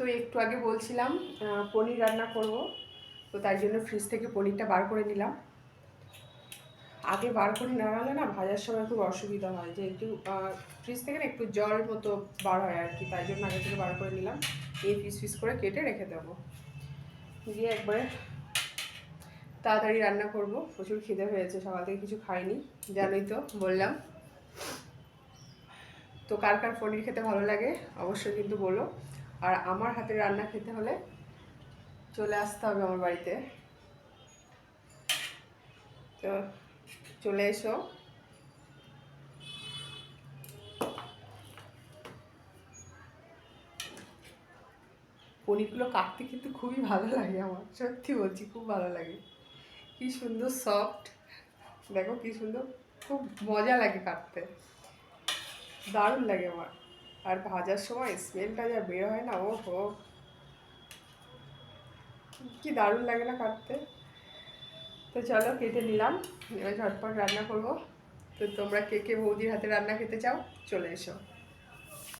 তো একটু আগে বলছিলাম পনির রান্না করব। তো তাই জন্য ফ্রিজ থেকে পনিরটা বার করে নিলাম। আগে বার করে না গেলে না ভাজার সময় খুব অসুবিধা হয়। যে একটু ফ্রিজ থেকে না একটু জল মতো বার হয় আর কি। তাই জন্য আগে থেকে বার করে নিলাম। এই পিস পিস করে কেটে রেখে দেবো। দিয়ে একবারে তাড়াতাড়ি রান্না করব। প্রচুর খিদে হয়েছে সকাল থেকে কিছু খাইনি, জানোই তো, বললাম। তো কার কার পনির খেতে ভালো লাগে অবশ্যই কিন্তু বলো। আর আমার হাতে রান্না খেতে হলে চলে আসতে হবে আমার বাড়িতে। তো চলে এসো। পনিরগুলো কাটতে কিন্তু খুবই ভালো লাগে আমার, সত্যি বলছি খুব ভালো লাগে। কি সুন্দর সফট দেখো কি সুন্দর, খুব মজা লাগে কাটতে। দারুণ লাগে আমার। আর ভাজার সময় স্মেলটা যা বের হয় না ও হো কি দারুণ লাগে না কাটতে। তো চলো কেটে নিলাম, এবার ঝটপট রান্না করব। তো তোমরা কে কে বৌদির হাতে রান্না খেতে চাও, চলে এসো।